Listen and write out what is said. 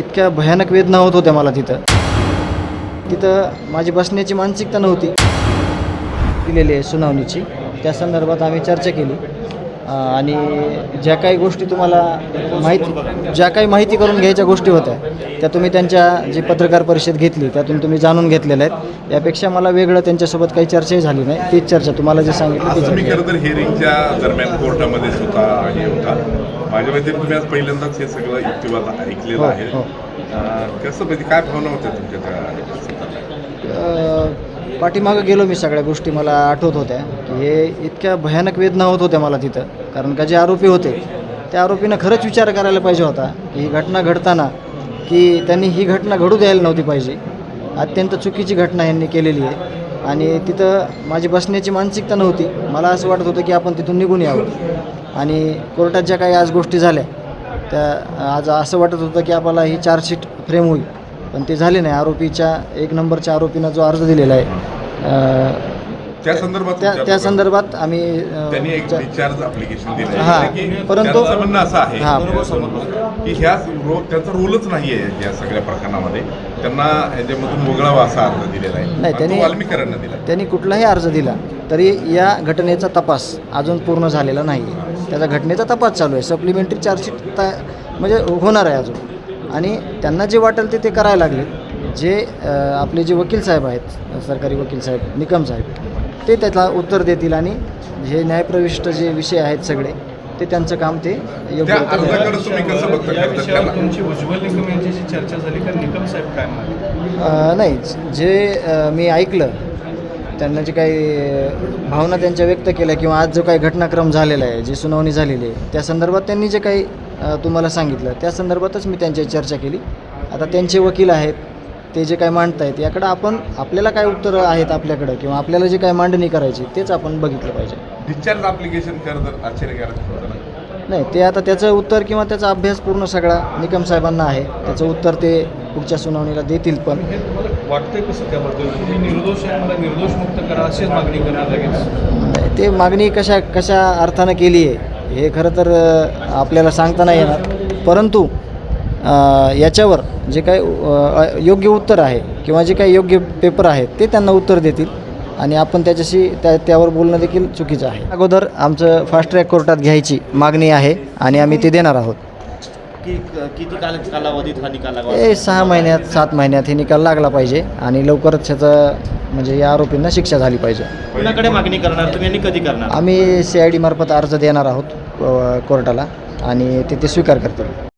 इतक्या भयानक वेदना होत होत्या मला तिथं. तिथं माझी बसण्याची मानसिकता नव्हती. दिलेली आहे सुनावणीची. त्या संदर्भात आम्ही चर्चा केली. आणि ज्या काही गोष्टी तुम्हाला माहिती ज्या काही माहिती करून घ्यायच्या गोष्टी होत्या त्या तुम्ही त्यांच्या जी पत्रकार परिषद घेतली त्यातून तुम्ही जाणून घेतलेल्या आहेत. यापेक्षा मला वेगळं त्यांच्यासोबत काही चर्चाही झाली नाही. तीच चर्चा तुम्हाला जे सांगितलं मी खरं तर हिअरिंगच्या दरम्यान कोर्टामध्ये सुद्धा हे होता. माझ्या मैत्रिणी तुम्ही आज पहिल्यांदाच हे सगळं युक्तिवाद ऐकलेलं हो, आहे. हो. कसं म्हणजे काय भावना होत्या तुमच्या त्या पाठीमागं गेलो मी सगळ्या गोष्टी मला आठवत होत्या की हे इतक्या भयानक वेदना होत होत्या मला तिथं. कारण का जे आरोपी होते त्या आरोपीनं खरंच विचार करायला पाहिजे होता की ही घटना घडताना की त्यांनी ही घटना घडू द्यायला नव्हती पाहिजे. अत्यंत चुकीची घटना यांनी केलेली आहे. आणि तिथं माझी बसण्याची मानसिकता नव्हती. मला असं वाटत होतं की आपण तिथून निघून यावं. आणि कोर्टात ज्या काही आज गोष्टी झाल्या त्या आज असं वाटत होतं की आपल्याला ही चार्जशीट फ्रेम होईल. पण ते झाले नाही. आरोपीच्या एक नंबरच्या आरोपीनं जो अर्ज दिलेला आहे त्या संदर्भात त्या त्या संदर्भात आम्ही त्यांनी एक च्या- डिस्चार्ज अप्लिकेशन दिलं हा, की परंतु- म्हणणं असं आहे हा. की ह्या रो त्यांचा रोलच नाही आहे या सगळ्या प्रकरणामध्ये. त्यांना ह्याच्यामधून वगळावा असा अर्ज दिलेला आहे. नाही, त्यांनी- वाल्मीकरांना दिला त्यांनी कुठलाही अर्ज दिला तरी या घटनेचा तपास अजून पूर्ण झालेला नाही आहे त्याचा घटनेचा तपास चालू आहे. सप्लिमेंटरी चार्जशीट म्हणजे होणार आहे अजून. आणि त्यांना जे वाटेल ते ते करायला लागले. जे आपले जे वकील साहेब आहेत सरकारी वकील साहेब निकम साहेब ते त्याला उत्तर देतील आणि हे न्यायप्रविष्ट जे विषय आहेत सगळे ते त्यांचं काम ते योग्य त्या रीतीने- अर्जाकडे तुम्ही कसं बघता? या खरं तर विषयावर त्याला तुमची उज्ज्वल निकम यांच्याशी चर्चा झाली का निकम साहेब काय म्हणाले अ, नाही. जे मी ऐकलं त्यांना जे काही भावना त्यांच्या व्यक्त केल्या किंवा आज जो काही घटनाक्रम झालेला आहे जी सुनावणी झालेली आहे त्या संदर्भात त्यांनी जे काही तुम्हाला सांगितलं. त्या संदर्भातच मी त्यांच्याशी चर्चा केली. आता त्यांचे वकील आहेत ते जे काही मांडतायत याकडं आपण आपल्याला काय उत्तरं आहेत आपल्याकडं किंवा आपल्याला जे काही मांडणी करायची तेच आपण बघितलं पाहिजे. डिस्चार्ज अप्लिकेशन खरं तर आश्चर्यकारक होतं ना. नाही ते आता त्याचं उत्तर किंवा त्याचा अभ्यास पूर्ण सगळा निकम साहेबांना आहे. त्याचं उत्तर ते पुढच्या सुनावणीला देतील पण. तुम्हाला वाटतंय कसं त्याबद्दल निर्दोष मुक्त करा अशीच मागणी करणार नाही, ते मागणी कशा कशा अर्थानं केली आहे हे खरं तर आपल्याला सांगता नाही येणार. परंतु याच्यावर जे काही योग्य उत्तर आहे किंवा जे काही योग्य पेपर आहेत ते त्यांना उत्तर देतील आणि आपण त्याच्याशी त्या त्यावर बोलणं देखील चुकीचं आहे. अगोदर आमचं फास्ट ट्रॅक कोर्टात घ्यायची मागणी आहे आणि आम्ही ते देणार आहोत. की किती काल कालावधीत हा निकाल लागला? हे सहा महिन्यात सात महिन्यात हे निकाल लागला पाहिजे आणि लवकरच ह्याचं म्हणजे या आरोपींना शिक्षा झाली पाहिजे. कुणाकडे मागणी करणार? तुम्ही आणि कधी करणार? आम्ही सी आय डी मार्फत अर्ज देणार आहोत अ, कोर्टाला आणि ते ते स्वीकार करतील.